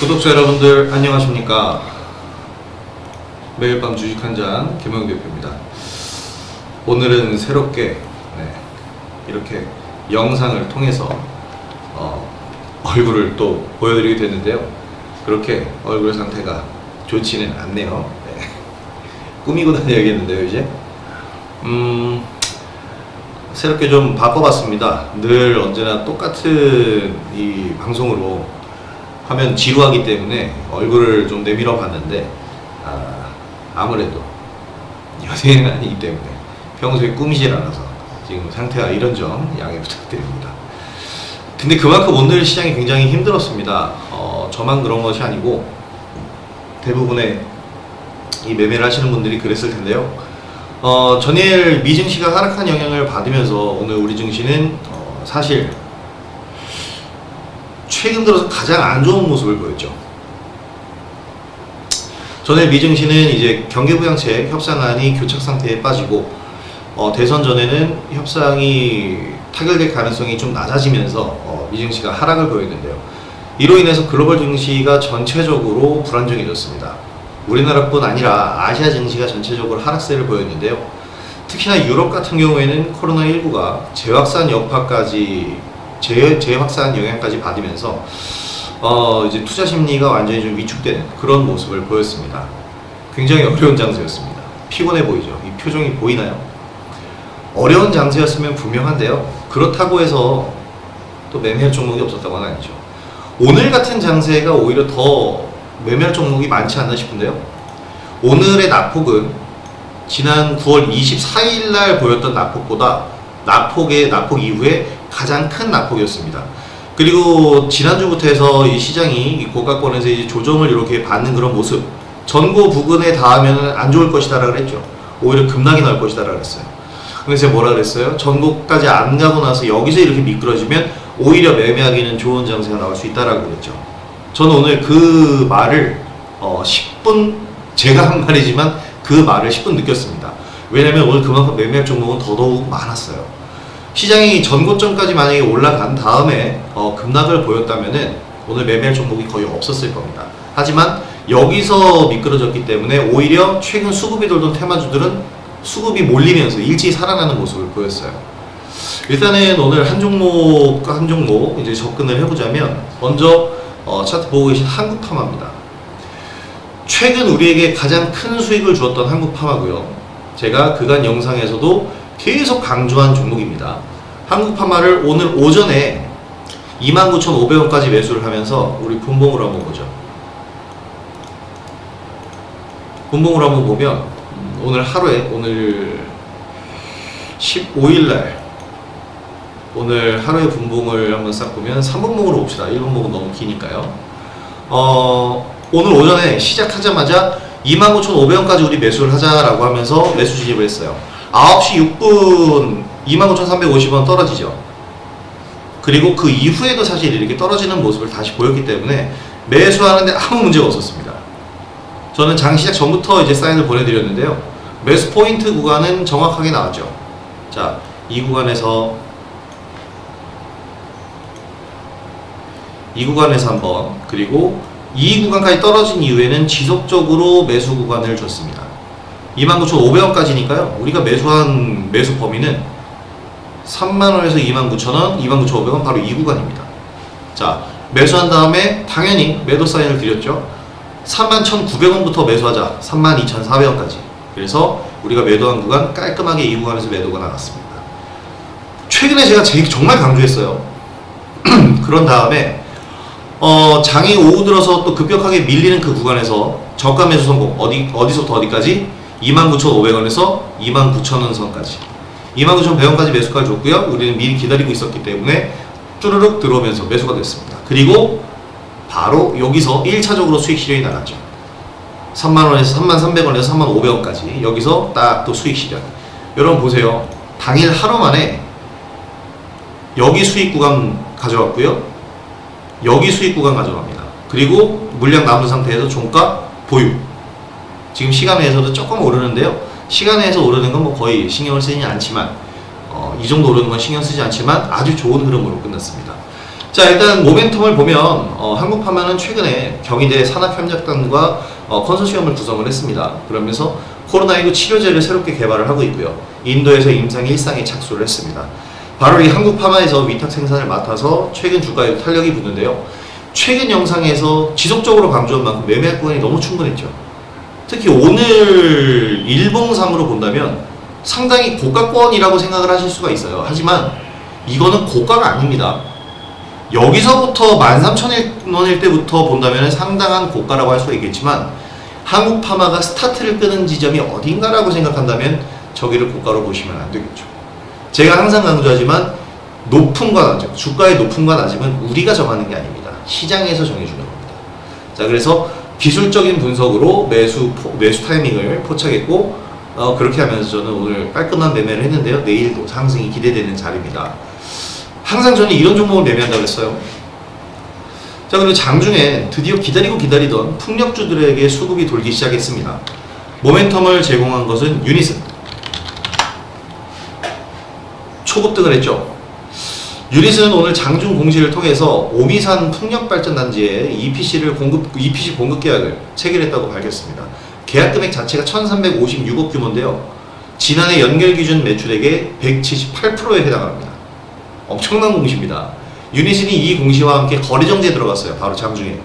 구독자 여러분들 안녕하십니까? 매일 밤 주식 한잔 김영 대표입니다. 오늘은 새롭게 네, 이렇게 영상을 통해서 어, 얼굴을 또 보여드리게 됐는데요. 그렇게 얼굴 상태가 좋지는 않네요. 네. 꾸미고 다녀야겠는데요 이제? 음 새롭게 좀 바꿔봤습니다. 늘 언제나 똑같은 이 방송으로 하면 지루하기 때문에 얼굴을 좀 내밀어 봤는데 아, 아무래도 연예인은 아니기 때문에 평소에 꾸미질 않아서 지금 상태가 이런 점 양해 부탁드립니다. 근데 그만큼 오늘 시장이 굉장히 힘들었습니다. 어, 저만 그런 것이 아니고 대부분의 이 매매를 하시는 분들이 그랬을 텐데요. 어, 전일 미증시가 하락한 영향을 받으면서 오늘 우리 증시는 어, 사실 최근 들어서 가장 안 좋은 모습을 보였죠. 전에 미증시는 이제 경기부양책 협상안이 교착 상태에 빠지고 어, 대선 전에는 협상이 타결될 가능성이 좀 낮아지면서 어, 미증시가 하락을 보였는데요. 이로 인해서 글로벌 증시가 전체적으로 불안정해졌습니다. 우리나라뿐 아니라 아시아 증시가 전체적으로 하락세를 보였는데요. 특히나 유럽 같은 경우에는 코로나19가 재확산 여파까지 재, 재확산 영향까지 받으면서 어, 이제 투자 심리가 완전히 좀 위축되는 그런 모습을 보였습니다. 굉장히 어려운 장세였습니다. 피곤해 보이죠? 이 표정이 보이나요? 어려운 장세였으면 분명한데요. 그렇다고 해서 또 매매할 종목이 없었다고는 아니죠. 오늘 같은 장세가 오히려 더 매매할 종목이 많지 않나 싶은데요. 오늘의 낙폭은 지난 9월 24일 날 보였던 낙폭보다 낙폭의 낙폭 이후에 가장 큰 낙폭이었습니다. 그리고 지난주부터 해서 이 시장이 이 고가권에서 이제 조정을 이렇게 받는 그런 모습 전고 부근에 닿으면 안 좋을 것이다라고 했죠. 오히려 급락이 나올 것이다라고 했어요. 근데 제가 뭐라 그랬어요? 전고까지 안 가고 나서 여기서 이렇게 미끄러지면 오히려 매매하기는 좋은 장세가 나올 수 있다라고 그랬죠. 저는 오늘 그 말을 어 10분 제가 한 말이지만 그 말을 10분 느꼈습니다. 왜냐면 오늘 그만큼 매매할 종목은 더더욱 많았어요. 시장이 전고점까지 만약에 올라간 다음에 어, 급락을 보였다면은 오늘 매매할 종목이 거의 없었을 겁니다. 하지만 여기서 미끄러졌기 때문에 오히려 최근 수급이 돌던 테마주들은 수급이 몰리면서 일찍 살아나는 모습을 보였어요. 일단은 오늘 한 종목과 한 종목 이제 접근을 해보자면 먼저 어, 차트 보고 계신 한국파마입니다. 최근 우리에게 가장 큰 수익을 주었던 한국파마고요. 제가 그간 영상에서도 계속 강조한 종목입니다. 한국파마를 오늘 오전에 29,500원까지 매수를 하면서 우리 분봉으로 한번 보죠. 분봉으로 한번 보면 음, 오늘 하루에 오늘 15일 날 오늘 하루의 분봉을 한번 싹 보면 3분봉으로 봅시다. 1분봉은 너무 기니까요. 어, 오늘 오전에 시작하자마자 29,500원까지 우리 매수를 하자라고 하면서 매수 진입을 했어요. 9시 6분 29,350원 떨어지죠. 그리고 그 이후에도 사실 이렇게 떨어지는 모습을 다시 보였기 때문에 매수하는데 아무 문제가 없었습니다. 저는 장 시작 전부터 이제 사인을 보내드렸는데요. 매수 포인트 구간은 정확하게 나왔죠. 자, 이 구간에서 이 구간에서 한번 그리고 이 구간까지 떨어진 이후에는 지속적으로 매수 구간을 줬습니다. 29,500원까지니까요. 우리가 매수한 매수 범위는 3만원에서 29,000원, 29,500원 바로 이 구간입니다. 자, 매수한 다음에 당연히 매도 사인을 드렸죠. 31,900원부터 매수하자. 32,400원까지. 그래서 우리가 매도한 구간 깔끔하게 이 구간에서 매도가 나갔습니다. 최근에 제가 제일 정말 강조했어요. 그런 다음에 어, 장이 오후 들어서 또 급격하게 밀리는 그 구간에서 저가 매수 성공 어디 어디서부터 어디까지 29,500원에서 29,000원 선까지 29,100원까지 매수까지 줬고요. 우리는 미리 기다리고 있었기 때문에 쭈르륵 들어오면서 매수가 됐습니다. 그리고 바로 여기서 1차적으로 수익 실현이 나갔죠. 3만원에서 3,300원에서 3,500원까지 여기서 딱 또 수익 실현. 여러분 보세요. 당일 하루 만에 여기 수익 구간 가져왔고요. 여기 수익 구간 가져갑니다. 그리고 물량 남은 상태에서 종가 보유. 지금 시간에서도 조금 오르는데요. 시간에서 오르는 건 뭐 거의 신경을 쓰지 않지만 어, 이 정도 오르는 건 신경 쓰지 않지만 아주 좋은 흐름으로 끝났습니다. 자 일단 모멘텀을 보면 어, 한국파마는 최근에 경희대 산학협력단과 어, 컨소시엄을 구성을 했습니다. 그러면서 코로나19 치료제를 새롭게 개발을 하고 있고요. 인도에서 임상 1상에 착수를 했습니다. 바로 이 한국파마에서 위탁 생산을 맡아서 최근 주가에 탄력이 붙는데요. 최근 영상에서 지속적으로 강조한 만큼 매매할 구간이 너무 충분했죠. 특히 오늘 일봉상으로 본다면 상당히 고가권이라고 생각을 하실 수가 있어요. 하지만 이거는 고가가 아닙니다. 여기서부터 13,000원일 때부터 본다면 상당한 고가라고 할 수가 있겠지만 한국 파마가 스타트를 끄는 지점이 어딘가라고 생각한다면 저기를 고가로 보시면 안 되겠죠. 제가 항상 강조하지만 높음과 낮음, 주가의 높음과 낮음은 우리가 정하는 게 아닙니다. 시장에서 정해주는 겁니다. 자, 그래서 기술적인 분석으로 매수 포- 매수 타이밍을 포착했고 어, 그렇게 하면서 저는 오늘 깔끔한 매매를 했는데요. 내일도 상승이 기대되는 자리입니다. 항상 저는 이런 종목을 매매한다고 했어요. 자 그리고 장중에 드디어 기다리고 기다리던 풍력주들에게 수급이 돌기 시작했습니다. 모멘텀을 제공한 것은 유니슨. 초급등을 했죠. 유니스는 오늘 장중 공시를 통해서 오미산 풍력발전단지에 EPC를 공급, EPC 공급 계약을 체결했다고 밝혔습니다. 계약 금액 자체가 1356억 규모인데요. 지난해 연결 기준 매출액의 178%에 해당합니다. 엄청난 공시입니다. 유니슨이 이 공시와 함께 거래 정지에 들어갔어요. 바로 장중에.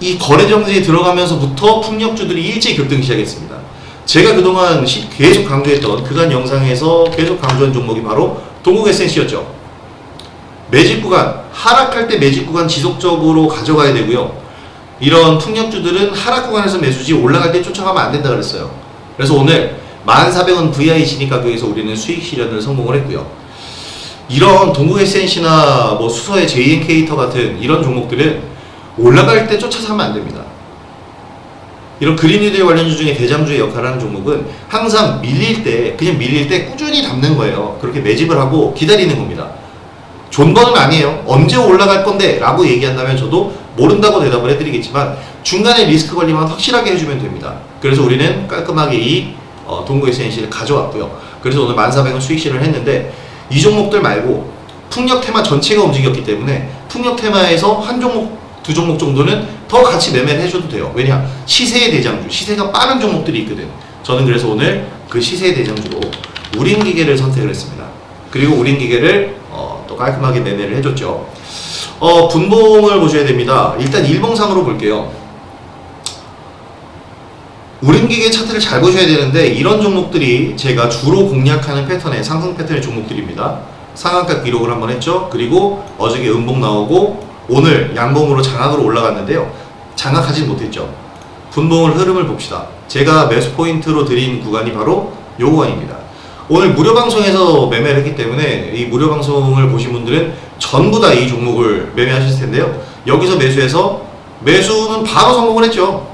이 거래 정지에 들어가면서부터 풍력주들이 일찍 급등 시작했습니다. 제가 그동안 시- 계속 강조했던 그간 영상에서 계속 강조한 종목이 바로 동국 SNC였죠. 매집 구간, 하락할 때 매집 구간 지속적으로 가져가야 되고요. 이런 풍력주들은 하락 구간에서 매수지 올라갈 때 쫓아가면 안 된다 그랬어요. 그래서 오늘 1,400원 VI 진입 가격에서 우리는 수익 실현을 성공을 했고요. 이런 동국 SNC나 뭐 수서의 JNK터 같은 이런 종목들은 올라갈 때 쫓아서 하면 안 됩니다. 이런 그린뉴딜 관련주 중에 대장주의 역할을 하는 종목은 항상 밀릴 때 그냥 밀릴 때 꾸준히 담는 거예요. 그렇게 매집을 하고 기다리는 겁니다. 존버는 아니에요. 언제 올라갈 건데 라고 얘기한다면 저도 모른다고 대답을 해드리겠지만 중간에 리스크 관리만 확실하게 해주면 됩니다. 그래서 우리는 깔끔하게 이 어, 동구 SNC를 가져왔고요. 그래서 오늘 1400원 수익 실현을 했는데 이 종목들 말고 풍력 테마 전체가 움직였기 때문에 풍력 테마에서 한 종목 두 종목 정도는 더 같이 매매를 해줘도 돼요. 왜냐 시세의 대장주, 시세가 빠른 종목들이 있거든. 저는 그래서 오늘 그 시세의 대장주로 우린 기계를 선택을 했습니다. 그리고 우린 기계를 어, 또 깔끔하게 매매를 해줬죠. 어, 분봉을 보셔야 됩니다. 일단 일봉상으로 볼게요. 우린 기계 차트를 잘 보셔야 되는데 이런 종목들이 제가 주로 공략하는 패턴의 상승 패턴의 종목들입니다. 상한가 기록을 한번 했죠. 그리고 어저께 음봉 나오고 오늘 양봉으로 장악으로 올라갔는데요. 장악하진 못했죠. 분봉을 흐름을 봅시다. 제가 매수 포인트로 드린 구간이 바로 요 구간입니다. 오늘 무료 방송에서 매매를 했기 때문에 이 무료 방송을 보신 분들은 전부 다 이 종목을 매매하실 텐데요. 여기서 매수해서 매수는 바로 성공을 했죠.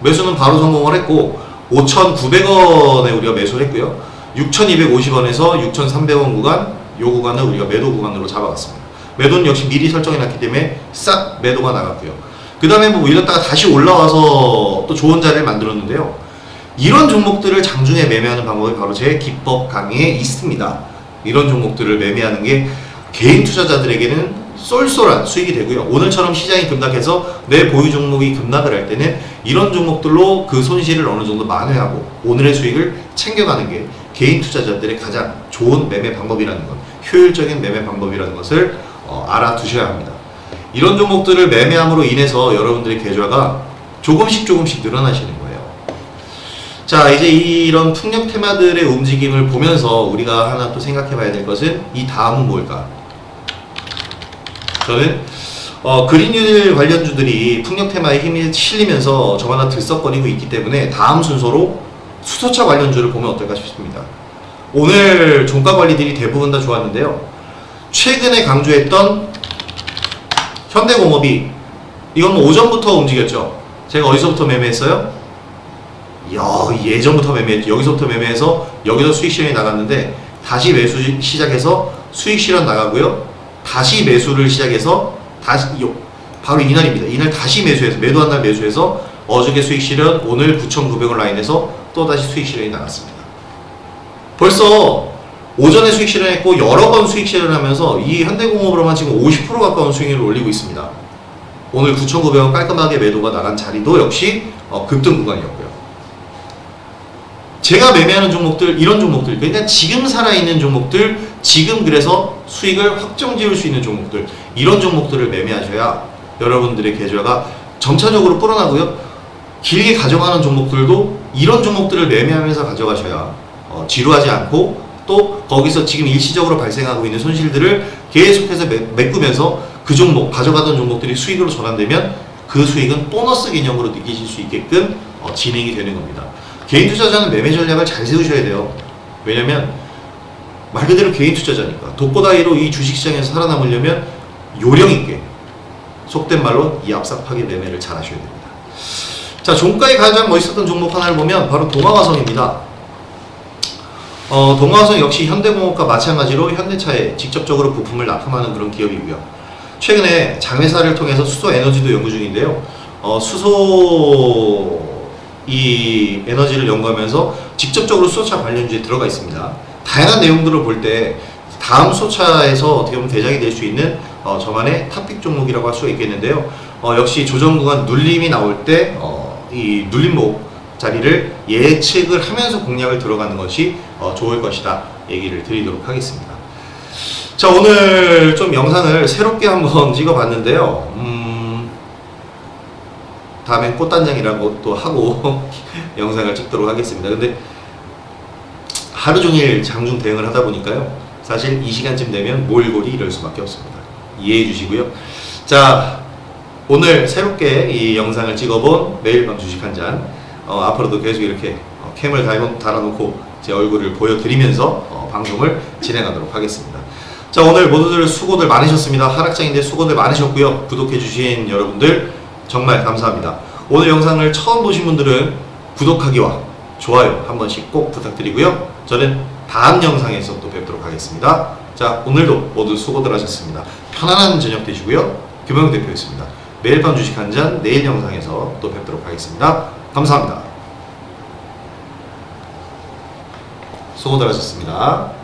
매수는 바로 성공을 했고 5,900원에 우리가 매수를 했고요. 6,250원에서 6,300원 구간 요 구간을 우리가 매도 구간으로 잡아갔습니다. 매도는 역시 미리 설정해 놨기 때문에 싹 매도가 나갔고요. 그 다음에 뭐 이랬다가 다시 올라와서 또 좋은 자리를 만들었는데요. 이런 종목들을 장중에 매매하는 방법이 바로 제 기법 강의에 있습니다. 이런 종목들을 매매하는 게 개인 투자자들에게는 쏠쏠한 수익이 되고요. 오늘처럼 시장이 급락해서 내 보유 종목이 급락을 할 때는 이런 종목들로 그 손실을 어느 정도 만회하고 오늘의 수익을 챙겨가는 게 개인 투자자들의 가장 좋은 매매 방법이라는 것, 효율적인 매매 방법이라는 것을 어, 알아두셔야 합니다. 이런 종목들을 매매함으로 인해서 여러분들의 계좌가 조금씩 조금씩 늘어나시는 거예요. 자, 이제 이런 풍력 테마들의 움직임을 보면서 우리가 하나 또 생각해 봐야 될 것은 이 다음은 뭘까? 저는 어, 그린뉴딜 관련주들이 풍력 테마에 힘이 실리면서 저마다 들썩거리고 있기 때문에 다음 순서로 수소차 관련주를 보면 어떨까 싶습니다. 오늘 종가 관리들이 대부분 다 좋았는데요. 최근에 강조했던 현대공업이 이건 뭐 오전부터 움직였죠. 제가 어디서부터 매매했어요? 야, 예전부터 매매했죠. 여기서부터 매매해서 여기서 수익 실현이 나갔는데 다시 매수 시- 시작해서 수익 실현 나가고요. 다시 매수를 시작해서 다시 요- 바로 이날입니다. 이날 다시 매수해서 매도한 날 매수해서 어저께 수익 실현 오늘 9,900원 라인에서 또 다시 수익 실현이 나갔습니다. 벌써 오전에 수익 실현했고 여러 번 수익 실현하면서 이 현대공업으로만 지금 50% 가까운 수익률을 올리고 있습니다. 오늘 9,900원 깔끔하게 매도가 나간 자리도 역시 어, 급등 구간이었고요. 제가 매매하는 종목들 이런 종목들 그러니까 지금 살아있는 종목들 지금 그래서 수익을 확정 지을 수 있는 종목들 이런 종목들을 매매하셔야 여러분들의 계좌가 점차적으로 불어나고요 길게 가져가는 종목들도 이런 종목들을 매매하면서 가져가셔야 어, 지루하지 않고 또 거기서 지금 일시적으로 발생하고 있는 손실들을 계속해서 매, 메꾸면서 그 종목 가져가던 종목들이 수익으로 전환되면 그 수익은 보너스 개념으로 느끼실 수 있게끔 어, 진행이 되는 겁니다. 개인 투자자는 매매 전략을 잘 세우셔야 돼요. 왜냐면 말 그대로 개인 투자자니까 독보다이로 이 주식시장에서 살아남으려면 요령 있게 속된 말로 이 앞삽하게 매매를 잘 하셔야 됩니다. 자, 종가에 가장 멋있었던 종목 하나를 보면 바로 동아화성입니다. 어, 동아화성 역시 현대공업과 마찬가지로 현대차에 직접적으로 부품을 납품하는 그런 기업이고요. 최근에 장회사를 통해서 수소 에너지도 연구 중인데요. 어, 수소 이 에너지를 연구하면서 직접적으로 수소차 관련주에 들어가 있습니다. 다양한 내용들을 볼 때 다음 수소차에서 어떻게 보면 대장이 될 수 있는 어, 저만의 탑픽 종목이라고 할 수가 있겠는데요. 어, 역시 조정 구간 눌림이 나올 때 어, 이 눌림목 자리를 예측을 하면서 공략을 들어가는 것이 어, 좋을 것이다 얘기를 드리도록 하겠습니다. 자 오늘 좀 영상을 새롭게 한번 찍어봤는데요. 음, 다음엔 꽃단장이라는 것도 하고 영상을 찍도록 하겠습니다. 근데 하루 종일 장중 대응을 하다 보니까요. 사실 이 시간쯤 되면 몰골이 이럴 수밖에 없습니다. 이해해 주시고요. 자, 오늘 새롭게 이 영상을 찍어본 매일 밤 주식 한 잔. 어, 앞으로도 계속 이렇게 어, 캠을 달아놓고 제 얼굴을 보여드리면서 어, 방송을 진행하도록 하겠습니다. 자, 오늘 모두들 수고들 많으셨습니다. 하락장인데 수고들 많으셨고요. 구독해주신 여러분들 정말 감사합니다. 오늘 영상을 처음 보신 분들은 구독하기와 좋아요 한 번씩 꼭 부탁드리고요. 저는 다음 영상에서 또 뵙도록 하겠습니다. 자, 오늘도 모두 수고들 하셨습니다. 편안한 저녁 되시고요. 김영 대표였습니다. 매일 밤 주식 한 잔 내일 영상에서 또 뵙도록 하겠습니다. 감사합니다. 수고들 하셨습니다.